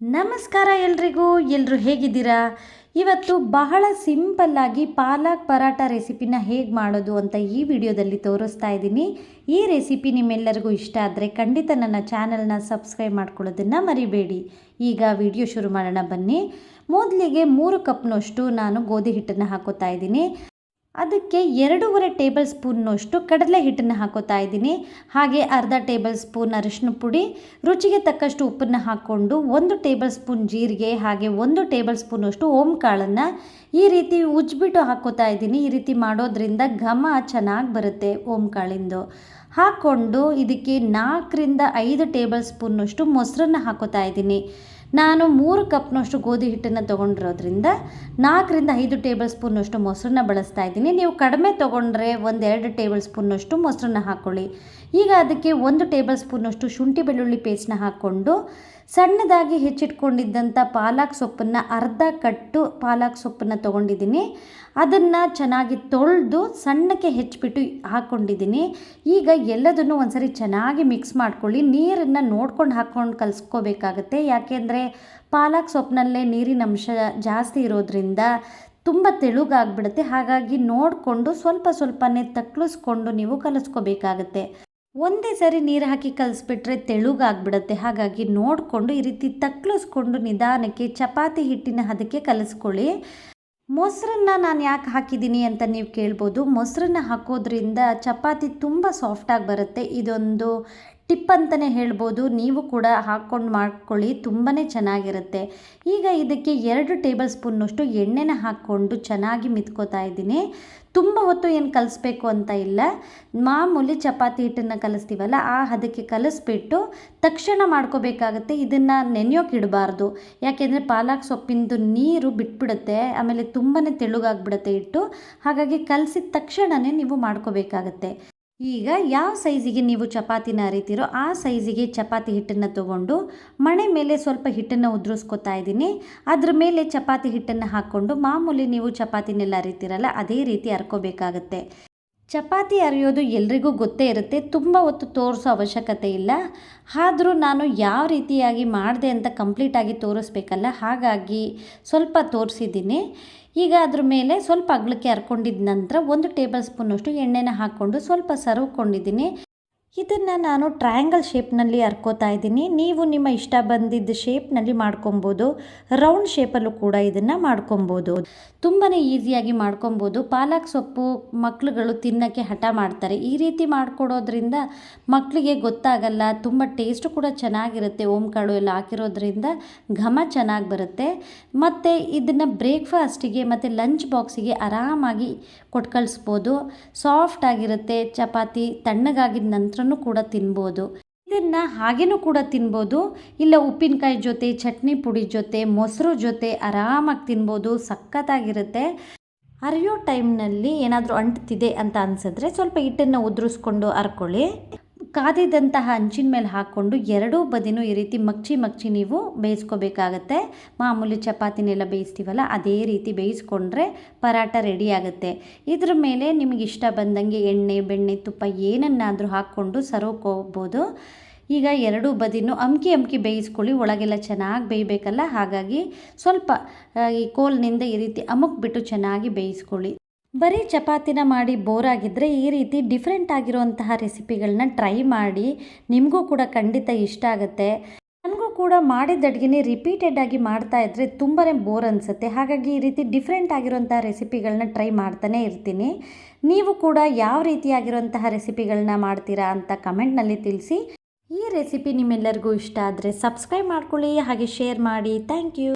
ನಮಸ್ಕಾರ ಎಲ್ರಿಗೂ ಎಲ್ಲರೂ ಹೇಗಿದ್ದೀರಾ? ಇವತ್ತು ಬಹಳ ಸಿಂಪಲ್ಲಾಗಿ ಪಾಲಕ್ ಪರಾಟ ರೆಸಿಪಿನ ಹೇಗೆ ಮಾಡೋದು ಅಂತ ಈ ವಿಡಿಯೋದಲ್ಲಿ ತೋರಿಸ್ತಾ ಇದ್ದೀನಿ. ಈ ರೆಸಿಪಿ ನಿಮ್ಮೆಲ್ಲರಿಗೂ ಇಷ್ಟ ಆದರೆ ಖಂಡಿತ ನನ್ನ ಚಾನಲ್ನ ಸಬ್ಸ್ಕ್ರೈಬ್ ಮಾಡ್ಕೊಳ್ಳೋದನ್ನು ಮರಿಬೇಡಿ. ಈಗ ವಿಡಿಯೋ ಶುರು ಮಾಡೋಣ ಬನ್ನಿ. ಮೊದಲಿಗೆ ಮೂರು ಕಪ್ನಷ್ಟು ನಾನು ಗೋಧಿ ಹಿಟ್ಟನ್ನು ಹಾಕೋತಾ ಇದ್ದೀನಿ. ಅದಕ್ಕೆ ಎರಡೂವರೆ ಟೇಬಲ್ ಸ್ಪೂನ್ನಷ್ಟು ಕಡಲೆ ಹಿಟ್ಟನ್ನು ಹಾಕೋತಾ ಇದ್ದೀನಿ. ಹಾಗೆ ಅರ್ಧ ಟೇಬಲ್ ಸ್ಪೂನ್ ಅರಿಶಿನ ಪುಡಿ, ರುಚಿಗೆ ತಕ್ಕಷ್ಟು ಉಪ್ಪನ್ನು ಹಾಕ್ಕೊಂಡು ಒಂದು ಟೇಬಲ್ ಸ್ಪೂನ್ ಜೀರಿಗೆ, ಹಾಗೆ ಒಂದು ಟೇಬಲ್ ಸ್ಪೂನಷ್ಟು ಓಮ್ ಕಾಳನ್ನು ಈ ರೀತಿ ಉಜ್ಬಿಟ್ಟು ಹಾಕೋತಾ ಇದ್ದೀನಿ. ಈ ರೀತಿ ಮಾಡೋದ್ರಿಂದ ಘಮ ಚೆನ್ನಾಗಿ ಬರುತ್ತೆ ಓಮ್ ಕಾಳಿಂದು ಹಾಕ್ಕೊಂಡು ಇದಕ್ಕೆ ನಾಲ್ಕರಿಂದ ಐದು ಟೇಬಲ್ ಸ್ಪೂನ್ನಷ್ಟು ಮೊಸರನ್ನು ಹಾಕೋತಾ ಇದ್ದೀನಿ. ನಾನು ಮೂರು ಕಪ್ನಷ್ಟು ಗೋಧಿ ಹಿಟ್ಟನ್ನು ತೊಗೊಂಡಿರೋದ್ರಿಂದ ನಾಲ್ಕರಿಂದ ಐದು ಟೇಬಲ್ ಸ್ಪೂನ್ನಷ್ಟು ಮೊಸರನ್ನ ಬಳಸ್ತಾ ಇದ್ದೀನಿ. ನೀವು ಕಡಿಮೆ ತೊಗೊಂಡ್ರೆ ಒಂದೆರಡು ಟೇಬಲ್ ಸ್ಪೂನ್ನಷ್ಟು ಮೊಸರನ್ನ ಹಾಕ್ಕೊಳ್ಳಿ ಈಗ ಅದಕ್ಕೆ ಒಂದು ಟೇಬಲ್ ಸ್ಪೂನಷ್ಟು ಶುಂಠಿ ಬೆಳ್ಳುಳ್ಳಿ ಪೇಸ್ಟ್ನ ಹಾಕ್ಕೊಂಡು ಸಣ್ಣದಾಗಿ ಹೆಚ್ಚಿಟ್ಕೊಂಡಿದ್ದಂಥ ಪಾಲಕ್ ಸೊಪ್ಪನ್ನು ಅರ್ಧ ಕಟ್ಟು ಪಾಲಕ್ ಸೊಪ್ಪನ್ನು ತೊಗೊಂಡಿದ್ದೀನಿ. ಅದನ್ನು ಚೆನ್ನಾಗಿ ತೊಳೆದು ಸಣ್ಣಕ್ಕೆ ಹೆಚ್ಚಿಬಿಟ್ಟು ಹಾಕ್ಕೊಂಡಿದ್ದೀನಿ. ಈಗ ಎಲ್ಲದನ್ನು ಒಂದ್ಸರಿ ಚೆನ್ನಾಗಿ ಮಿಕ್ಸ್ ಮಾಡ್ಕೊಳ್ಳಿ. ನೀರನ್ನು ನೋಡ್ಕೊಂಡು ಹಾಕ್ಕೊಂಡು ಕಲಿಸ್ಕೋಬೇಕಾಗತ್ತೆ. ಯಾಕೆಂದರೆ ಪಾಲಕ್ ಸೊಪ್ಪಿನಲ್ಲೇ ನೀರಿನ ಅಂಶ ಜಾಸ್ತಿ ಇರೋದ್ರಿಂದ ತುಂಬ ತೆಳುಗಾಗ್ಬಿಡುತ್ತೆ. ಹಾಗಾಗಿ ನೋಡಿಕೊಂಡು ಸ್ವಲ್ಪ ಸ್ವಲ್ಪನೇ ತಕ್ಕಲಿಸ್ಕೊಂಡು ನೀವು ಕಲಿಸ್ಕೋಬೇಕಾಗತ್ತೆ. ಒಂದೇ ಸರಿ ನೀರು ಹಾಕಿ ಕಲಿಸ್ಬಿಟ್ರೆ ತೆಳುಗಾಗ್ಬಿಡುತ್ತೆ. ಹಾಗಾಗಿ ನೋಡಿಕೊಂಡು ಈ ರೀತಿ ತಕ್ಕಲಿಸ್ಕೊಂಡು ನಿಧಾನಕ್ಕೆ ಚಪಾತಿ ಹಿಟ್ಟಿನ ಹದಕ್ಕೆ ಕಲಿಸ್ಕೊಳ್ಳಿ. ಮೊಸರನ್ನ ನಾನು ಯಾಕೆ ಹಾಕಿದ್ದೀನಿ ಅಂತ ನೀವು ಕೇಳ್ಬೋದು. ಮೊಸರನ್ನ ಹಾಕೋದ್ರಿಂದ ಚಪಾತಿ ತುಂಬ ಸಾಫ್ಟಾಗಿ ಬರುತ್ತೆ. ಇದೊಂದು ಟಿಪ್ ಅಂತಲೇ ಹೇಳ್ಬೋದು. ನೀವು ಕೂಡ ಹಾಕ್ಕೊಂಡು ಮಾಡ್ಕೊಳ್ಳಿ ತುಂಬಾ ಚೆನ್ನಾಗಿರುತ್ತೆ. ಈಗ ಇದಕ್ಕೆ ಎರಡು ಟೇಬಲ್ ಸ್ಪೂನ್ನಷ್ಟು ಎಣ್ಣೆನ ಹಾಕ್ಕೊಂಡು ಚೆನ್ನಾಗಿ ಮಿತ್ಕೋತಾ ಇದ್ದೀನಿ. ತುಂಬ ಹೊತ್ತು ಏನು ಕಲಿಸ್ಬೇಕು ಅಂತ ಇಲ್ಲ. ಮಾಮೂಲಿ ಚಪಾತಿ ಹಿಟ್ಟನ್ನು ಕಲಿಸ್ತೀವಲ್ಲ, ಆ ಹದಕ್ಕೆ ಕಲಿಸ್ಬಿಟ್ಟು ತಕ್ಷಣ ಮಾಡ್ಕೋಬೇಕಾಗತ್ತೆ. ಇದನ್ನು ನೆನೆಯೋಕೆ ಇಡಬಾರ್ದು. ಯಾಕೆಂದರೆ ಪಾಲಕ್ ಸೊಪ್ಪಿಂದು ನೀರು ಬಿಟ್ಬಿಡುತ್ತೆ. ಆಮೇಲೆ ತುಂಬಾ ತೆಳುಗಾಗ್ಬಿಡುತ್ತೆ ಹಿಟ್ಟು. ಹಾಗಾಗಿ ಕಲಸಿದ ತಕ್ಷಣವೇ ನೀವು ಮಾಡ್ಕೋಬೇಕಾಗತ್ತೆ. ಈಗ ಯಾವ ಸೈಜಿಗೆ ನೀವು ಚಪಾತಿನ ಅರಿತೀರೋ ಆ ಸೈಜಿಗೆ ಚಪಾತಿ ಹಿಟ್ಟನ್ನು ತೊಗೊಂಡು ಮಣೆ ಮೇಲೆ ಸ್ವಲ್ಪ ಹಿಟ್ಟನ್ನು ಉದುರಿಸ್ಕೊತಾ ಇದ್ದೀನಿ. ಅದ್ರ ಮೇಲೆ ಚಪಾತಿ ಹಿಟ್ಟನ್ನು ಹಾಕ್ಕೊಂಡು ಮಾಮೂಲಿ ನೀವು ಚಪಾತಿನೆಲ್ಲ ಅರಿತೀರಲ್ಲ, ಅದೇ ರೀತಿ ಅರ್ಕೋಬೇಕಾಗತ್ತೆ. ಚಪಾತಿ ಅರಿಯೋದು ಎಲ್ರಿಗೂ ಗೊತ್ತೇ ಇರುತ್ತೆ. ತುಂಬ ಹೊತ್ತು ತೋರಿಸೋ ಅವಶ್ಯಕತೆ ಇಲ್ಲ. ಆದರೂ ನಾನು ಯಾವ ರೀತಿಯಾಗಿ ಮಾಡಿದೆ ಅಂತ ಕಂಪ್ಲೀಟಾಗಿ ತೋರಿಸ್ಬೇಕಲ್ಲ? ಹಾಗಾಗಿ ಸ್ವಲ್ಪ ತೋರಿಸಿದ್ದೀನಿ. ಈಗ ಅದ್ರ ಮೇಲೆ ಸ್ವಲ್ಪ ಅಗಲಕ್ಕೆ ಹರ್ಕೊಂಡಿದ್ದ ನಂತರ ಒಂದು ಟೇಬಲ್ ಸ್ಪೂನಷ್ಟು ಎಣ್ಣೆನ ಹಾಕ್ಕೊಂಡು ಸ್ವಲ್ಪ ಸರ್ವ್ಕೊಂಡಿದ್ದೀನಿ ಇದನ್ನು ನಾನು ಟ್ರಯಾಂಗಲ್ ಶೇಪ್ನಲ್ಲಿ ಹರ್ಕೋತಾ ಇದ್ದೀನಿ. ನೀವು ನಿಮ್ಮ ಇಷ್ಟ ಬಂದಿದ್ದ ಶೇಪ್ನಲ್ಲಿ ಮಾಡ್ಕೊಬೋದು. ರೌಂಡ್ ಶೇಪಲ್ಲೂ ಕೂಡ ಇದನ್ನು ಮಾಡ್ಕೊಬೋದು. ತುಂಬಾ ಈಸಿಯಾಗಿ ಮಾಡ್ಕೊಬೋದು. ಪಾಲಕ್ ಸೊಪ್ಪು ಮಕ್ಳುಗಳು ತಿನ್ನೋಕ್ಕೆ ಹಠ ಮಾಡ್ತಾರೆ. ಈ ರೀತಿ ಮಾಡಿಕೊಡೋದ್ರಿಂದ ಮಕ್ಕಳಿಗೆ ಗೊತ್ತಾಗಲ್ಲ. ತುಂಬ ಟೇಸ್ಟು ಕೂಡ ಚೆನ್ನಾಗಿರುತ್ತೆ. ಓಂಕಾಳು ಎಲ್ಲ ಹಾಕಿರೋದ್ರಿಂದ ಘಮ ಚೆನ್ನಾಗಿ ಬರುತ್ತೆ. ಮತ್ತು ಇದನ್ನು ಬ್ರೇಕ್ಫಾಸ್ಟಿಗೆ ಮತ್ತು ಲಂಚ್ ಬಾಕ್ಸಿಗೆ ಆರಾಮಾಗಿ ಕೊಟ್ಟು ಸಾಫ್ಟ್ ಆಗಿರುತ್ತೆ. ಚಪಾತಿ ತಣ್ಣಗಾಗಿದ ನಂತರನೂ ಕೂಡ ತಿನ್ಬೋದು. ಇದನ್ನು ಹಾಗೇನೂ ಕೂಡ ತಿನ್ಬೋದು. ಇಲ್ಲ ಉಪ್ಪಿನಕಾಯಿ ಜೊತೆ, ಚಟ್ನಿ ಪುಡಿ ಜೊತೆ, ಮೊಸರು ಜೊತೆ ಆರಾಮಾಗಿ ತಿನ್ಬೋದು. ಸಖತ್ತಾಗಿರುತ್ತೆ. ಅರಿಯೋ ಟೈಮ್ನಲ್ಲಿ ಏನಾದರೂ ಅಂಟ್ತಿದೆ ಅಂತ ಅನಿಸಿದ್ರೆ ಸ್ವಲ್ಪ ಹಿಟ್ಟನ್ನು ಉದುರಿಸ್ಕೊಂಡು ಹರ್ಕೊಳ್ಳಿ ಕಾದಿದಂತಹ ಹಂಚಿನ ಮೇಲೆ ಹಾಕ್ಕೊಂಡು ಎರಡೂ ಬದಿನೂ ಈ ರೀತಿ ಮಗ್ಚಿ ಮಗ್ಚಿ ನೀವು ಬೇಯಿಸ್ಕೋಬೇಕಾಗತ್ತೆ. ಮಾಮೂಲಿ ಚಪಾತಿನೆಲ್ಲ ಬೇಯಿಸ್ತೀವಲ್ಲ, ಅದೇ ರೀತಿ ಬೇಯಿಸ್ಕೊಂಡ್ರೆ ಪರಾಟ ರೆಡಿ ಆಗುತ್ತೆ ಇದ್ರ ಮೇಲೆ ನಿಮಗೆ ಇಷ್ಟ ಬಂದಂಗೆ ಎಣ್ಣೆ, ಬೆಣ್ಣೆ, ತುಪ್ಪ ಏನನ್ನಾದರೂ ಹಾಕ್ಕೊಂಡು ಸರ್ವ್ಕೋಬೋದು ಈಗ ಎರಡೂ ಬದಿನೂ ಅಮ್ಕಿ ಅಮ್ಕಿ ಬೇಯಿಸ್ಕೊಳ್ಳಿ, ಒಳಗೆಲ್ಲ ಚೆನ್ನಾಗಿ ಬೇಯಬೇಕಲ್ಲ, ಹಾಗಾಗಿ ಸ್ವಲ್ಪ ಈ ಕೋಲ್ನಿಂದ ಈ ರೀತಿ ಅಮುಕ್ಬಿಟ್ಟು ಚೆನ್ನಾಗಿ ಬೇಯಿಸ್ಕೊಳ್ಳಿ. ಬರೀ ಚಪಾತಿನ ಮಾಡಿ ಬೋರಾಗಿದ್ದರೆ ಈ ರೀತಿ ಡಿಫ್ರೆಂಟ್ ಆಗಿರುವಂತಹ ರೆಸಿಪಿಗಳನ್ನ ಟ್ರೈ ಮಾಡಿ ನಿಮಗೂ ಕೂಡ ಖಂಡಿತ ಇಷ್ಟ ಆಗುತ್ತೆ. ನನಗೂ ಕೂಡ ಮಾಡಿದ ಅಡುಗೆನೇ ರಿಪೀಟೆಡ್ ಆಗಿ ಮಾಡ್ತಾ ಇದ್ದರೆ ತುಂಬಾ ಬೋರ್ ಅನಿಸುತ್ತೆ. ಹಾಗಾಗಿ ಈ ರೀತಿ ಡಿಫ್ರೆಂಟ್ ಆಗಿರುವಂತಹ ರೆಸಿಪಿಗಳನ್ನ ಟ್ರೈ ಮಾಡ್ತಾನೆ ಇರ್ತೀನಿ. ನೀವು ಕೂಡ ಯಾವ ರೀತಿಯಾಗಿರುವಂತಹ ರೆಸಿಪಿಗಳನ್ನ ಮಾಡ್ತೀರಾ ಅಂತ ಕಮೆಂಟ್ನಲ್ಲಿ ತಿಳಿಸಿ. ಈ ರೆಸಿಪಿ ನಿಮ್ಮೆಲ್ಲರಿಗೂ ಇಷ್ಟ ಆದರೆ ಸಬ್ಸ್ಕ್ರೈಬ್ ಮಾಡ್ಕೊಳ್ಳಿ, ಹಾಗೆ ಶೇರ್ ಮಾಡಿ. Thank you